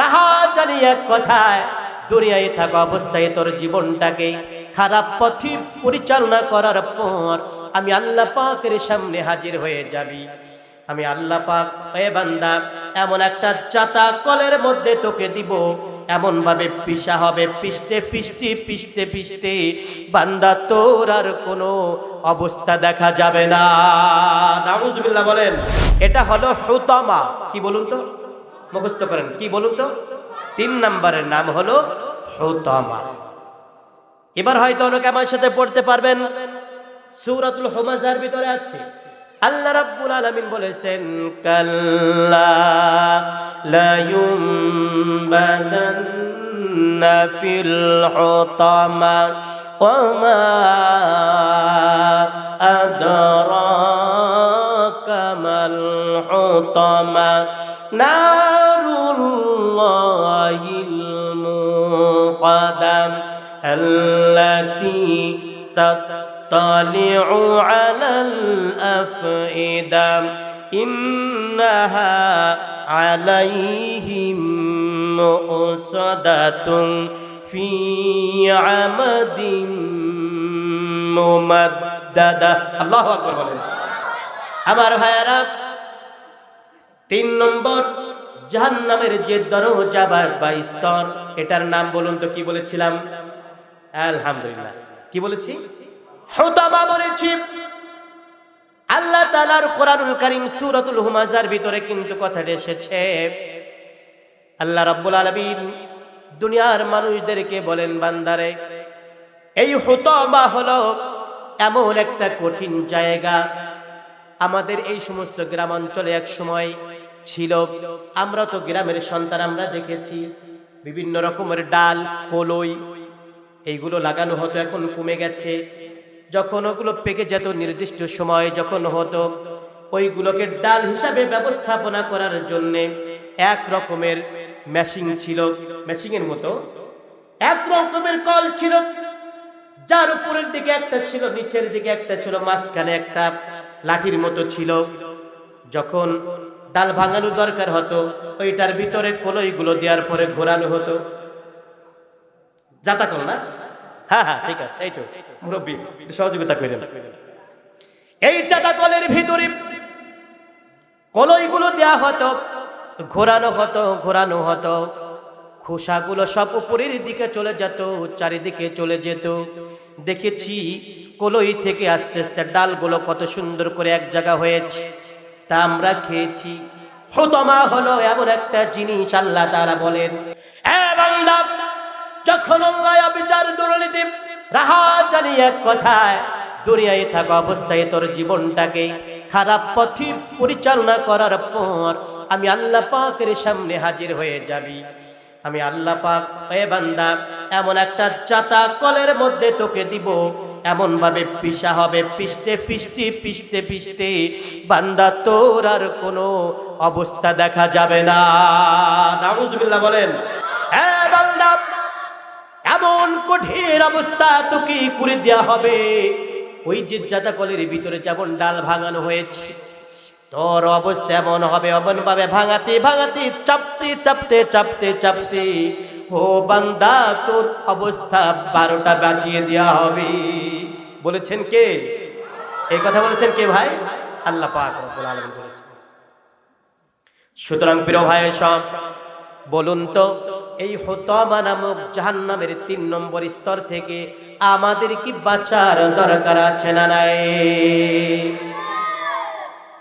রাহা জানি এক কথায়, দুনিয়ায় থাকা অবস্থায় তোর জীবনটাকে খারাপ পথে পরিচালনা করার পর আমি আল্লাহ পাকের সামনে হাজির হয়ে যাবি। আমি আল্লাহ পাক, এ বান্দা, এমন একটা চাতা কলের মধ্যে তোকে দিব এমন ভাবে পিসা হবে, পিষ্টে পিষ্টে পিষ্টে পিষ্টে। বান্দা, তোর আর কোনো অবস্থা দেখা যাবে না। নাউজুবিল্লাহ বলেন, এটা হলো হুতামা। কি বলুন তো? মুখস্থ করেন। কি বলুন তো? তিন নম্বরের নাম হলো হুতামা এবার হয়তো অনেকে আমার সাথে পড়তে পারবেন। সূরাতুল হুমাজার ভিতরে আছে। আল্লাহ রাব্বুল আলামিন বলেছেন, কাল্লা লা ইউমবাদান্না ফিল হুতামা ওমা আদরাকা মাল হুতামা নারুল্লাহিল تطلع على الأفئدة إنها عليهم مؤصدة في عمد ممددة الله أكبر বলেন আমার ভাইয়ারা তিন নম্বর জাহান্নামের যে দরজা বা বা স্তর এটার নাম বলুন তো কি বলেছিলাম আলহামদুলিল্লাহ কি বলেছি? হুতামা বলেছি। আল্লাহ তাআলার কোরআনুল কারীম সূরাতুল হুমাজার ভিতরে কিন্তু কথাটা এসেছে। আল্লাহ রাব্বুল আলামিন দুনিয়ার মানুষদেরকে বলেন, বান্দারে, এই হুতামা হলো এমন একটা কঠিন জায়গা। আমাদের এই সমস্ত গ্রাম অঞ্চলে এক সময় ছিল, আমরা তো গ্রামের সন্তান, আমরা দেখেছি বিভিন্ন রকমের ডাল, কলই এইগুলো লাগানো হতো, এখন কমে গেছে। যখন ওগুলো পেকে যেত নির্দিষ্ট সময়ে, যখন হতো ওইগুলোকে ডাল হিসাবে ব্যবস্থাপনা করার জন্যে এক রকমের মেশিন ছিল। মেশিনের মতো। এক রকমের কল ছিল। যার উপরের দিকে একটা ছিল, নিচের দিকে একটা ছিল, মাঝখানে একটা লাঠির মতো ছিল। যখন ডাল ভাঙানোর দরকার হতো, ওইটার ভিতরে কলইগুলো দেওয়ার পরে ঘোরানো হতো। যাতা কল না? হ্যাঁ হ্যাঁ ঠিক আছে, এই তো। মুরব্বী সহযোগিতা করেন এই চাতা কলের ভিতরে কলইগুলো দেওয়া হতো, ঘোরানো হতো ঘোরানো হতো। খোসাগুলো সব উপরের দিকে চলে যেত, চারিদিকে চলে যেত। দেখেছি কলই থেকে আস্তে আস্তে ডালগুলো কত সুন্দর করে এক জায়গা হয়েছে। তা আমরা খেয়েছি। হুতমা হলো এমন একটা জিনিস আল্লাহ তারা বলেন বান্দা যখন অন্যায় বিচার দুর্নীতি রাহা জানি এক কথায়, দুনিয়ায় থাকা অবস্থায় তোর জীবনটাকে খারাপ পথে পরিচালনা করার পর আমি আল্লাহ পাকের সামনে হাজির হয়ে যাবি। আমি আল্লাহ পাক, এ বান্দা, এমন একটা চাতা কলের মধ্যে তোকে দিব এমন ভাবে পিসা হবে পিষ্টে পিষ্টে পিষ্টে পিষ্টে বান্দা তোর আর কোনো অবস্থা দেখা যাবে না। নাউজুবিল্লাহ বলেন হ্যাঁ বান্দা! এমন কঠিন অবস্থা তোকে করে দেওয়া হবে। ওই যে জাতা কলের ভিতরে যেমন ডাল ভাঙানো হয়েছে, তোর অবস্থা এমন হবে এমন ভাবে ভাঙাতে ভাঙাতে, চাপতে চাপতে চাপতে চাপতে, ও বান্দা, তোর অবস্থা বারোটা বাঁচিয়ে দেওয়া হবে। বলেছেন কে? এই কথা বলেছেন কে ভাই? আল্লাহ বলেছেন। সুতরাং প্রিয় ভাই সব, বলুন তো এই হতমা নামক জাহান্নামের তিন নম্বর স্তর থেকে আমাদের কি বাঁচার দরকার আছে না নাই?